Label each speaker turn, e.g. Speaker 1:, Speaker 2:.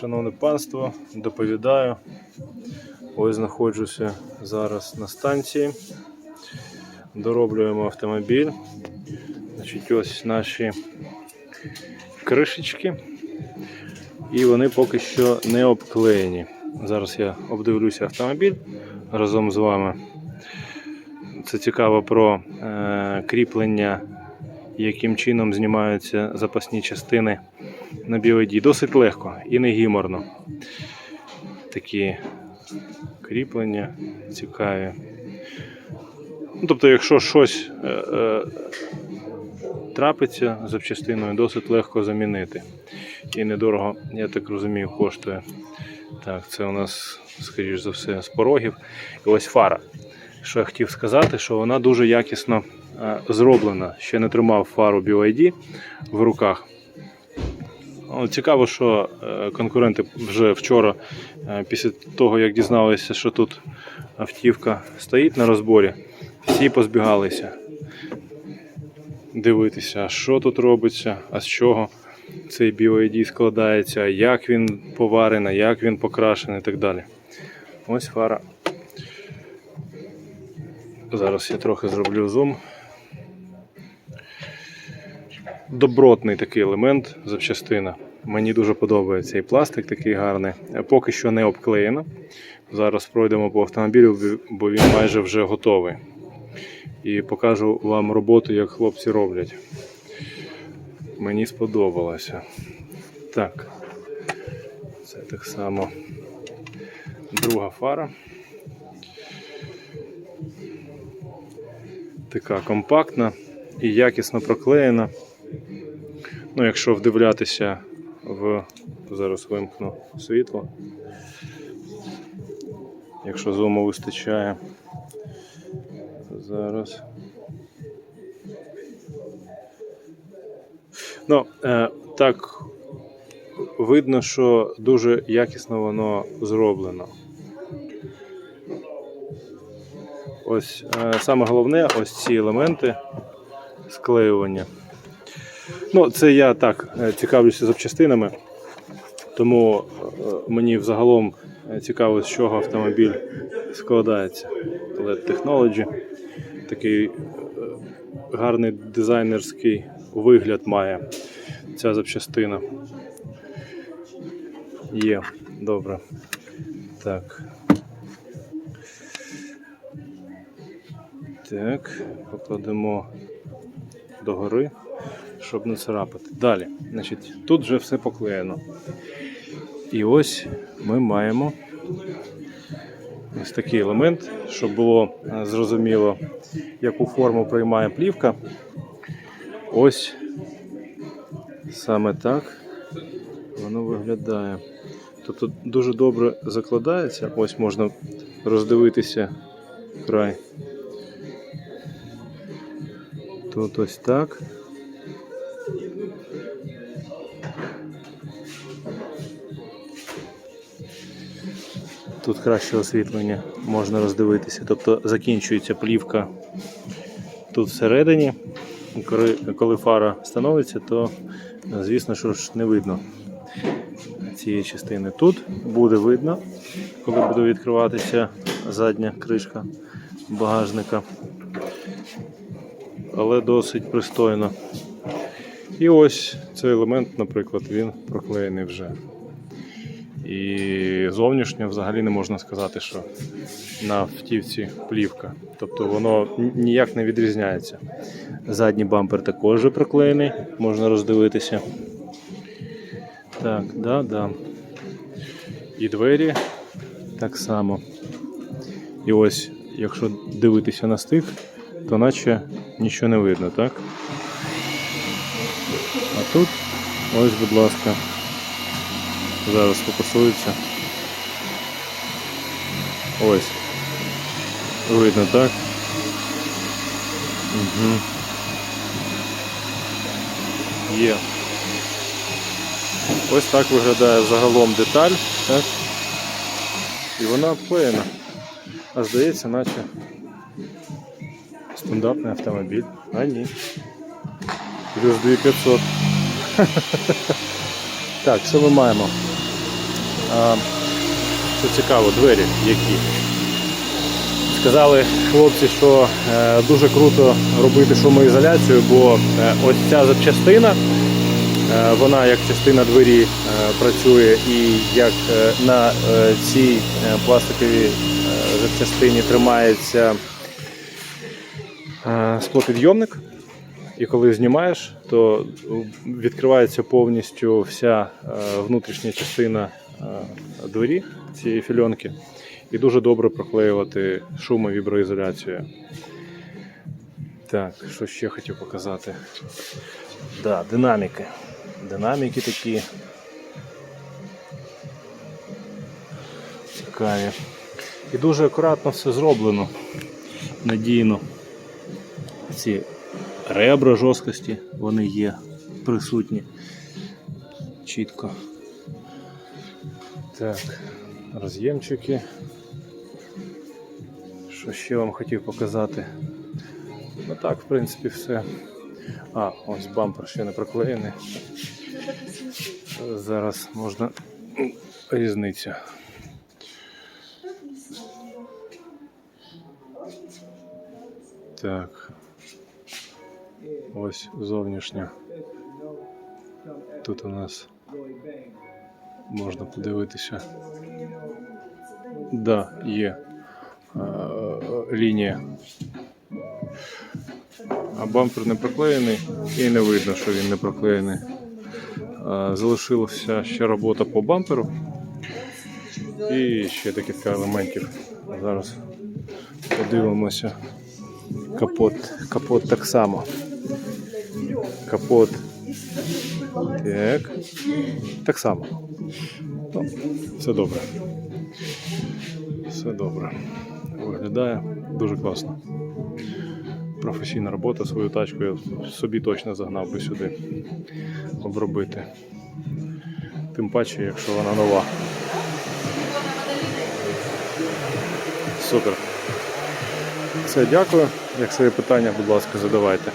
Speaker 1: Шановне панство, доповідаю. Ось знаходжуся зараз на станції. Дороблюємо автомобіль. Значить, ось наші кришечки. І вони поки що не обклеєні. Зараз я обдивлюся автомобіль разом з вами. Це цікаво про е, кріплення, яким чином знімаються запасні частини на BYD. Досить легко і не гіморно. Такі кріплення цікаві. Ну, тобто, якщо щось е, е, трапиться з запчастиною, досить легко замінити. І недорого, я так розумію, коштує. Так, це у нас, скоріш за все, з порогів. І ось фара. Що я хотів сказати, що вона дуже якісно зроблена. Ще не тримав фару BYD в руках. Ну, Цікаво, що е, конкуренти вже вчора, е, після того, як дізналися, що тут автівка стоїть на розборі, всі позбігалися дивитися, що тут робиться, а з чого цей BYD складається, як він поварений, як він покрашений і так далі. Ось фара. Зараз я трохи зроблю зум. Добротний такий елемент, запчастина. Мені дуже подобається цей пластик такий гарний. Поки що не обклеєно. Зараз пройдемо по автомобілю, бо він майже вже готовий. І покажу вам роботу, як хлопці роблять. Мені сподобалося. Так. Це так само друга фара. Така компактна і якісно проклеєна. Ну, якщо вдивлятися в. Зараз вимкну світло. Якщо зуму вистачає. Зараз. Ну, е, так видно, що дуже якісно воно зроблено. Ось е, саме головне ось ці елементи склеювання. Ну, це я так е, цікавлюся запчастинами, тому е, мені взагалом е, цікаво, з чого автомобіль складається. LED Technology. Такий гарний дизайнерський вигляд має ця запчастина. Є, добре. Так. Так, покладемо догори, щоб не царапати. Далі, значить, тут вже все поклеєно. І ось ми маємо ось такий елемент, щоб було е, зрозуміло, яку форму приймає плівка. Ось саме так воно виглядає. Тобто дуже добре закладається. Ось можна роздивитися край. Тут ось так. Тут краще освітлення можна роздивитися. Тобто закінчується плівка тут всередині. Коли, фара становиться, то звісно, що ж не видно цієї частини. Тут буде видно, коли буде відкриватися задня кришка багажника. Але досить пристойно. І ось цей елемент, наприклад, він проклеєний вже. І зовнішньо взагалі не можна сказати, що на автівці плівка. Тобто воно ніяк не відрізняється. Задній бампер також вже проклеєний, можна роздивитися. Так, да, да. І двері так само. І ось, якщо дивитися на стик, то наче нічого не видно, так? А тут, ось, будь ласка, зараз фокусується. Ось. Видно, так? Угу. Є. Ось так виглядає загалом деталь, так? І вона обклеєна. А здається, наче стандартний автомобіль. А ні. Плюс 2500. Так, що ми маємо? Що цікаво, двері які. Сказали хлопці, що е, дуже круто робити шумоізоляцію, бо е, ось ця запчастина, е, вона як частина двері працює і як на цій пластиковій запчастині тримається склопідйомник. І коли знімаєш, то відкривається повністю вся внутрішня частина е, двері цієї фільонки. І дуже добре проклеювати шумо віброізоляцію. Так, що ще хотів показати? Да, динаміки. Динаміки такі. Цікаві. І дуже акуратно все зроблено. Надійно. Ці ребра жорсткості, вони є присутні. Чітко. Так, роз'ємчики. Що ще вам хотів показати? Ну так, в принципі, все. А, ось бампер ще не проклеєний. Зараз можна різницю. Так. Ось зовнішня. Тут у нас можна подивитися. Да, є е, лінія. А бампер не проклеєний і не видно, що він не проклеєний. Е, Залишилася ще робота по бамперу. І ще декілька елементів. Зараз подивимося. Капот. Капот так само. Капот. Так. Так само. Ну, все добре. Все добре. Виглядає дуже класно. Професійна робота, свою тачку я собі точно загнав би сюди обробити. Тим паче, якщо вона нова. Супер. Все, дякую. Якщо є питання, будь ласка, задавайте.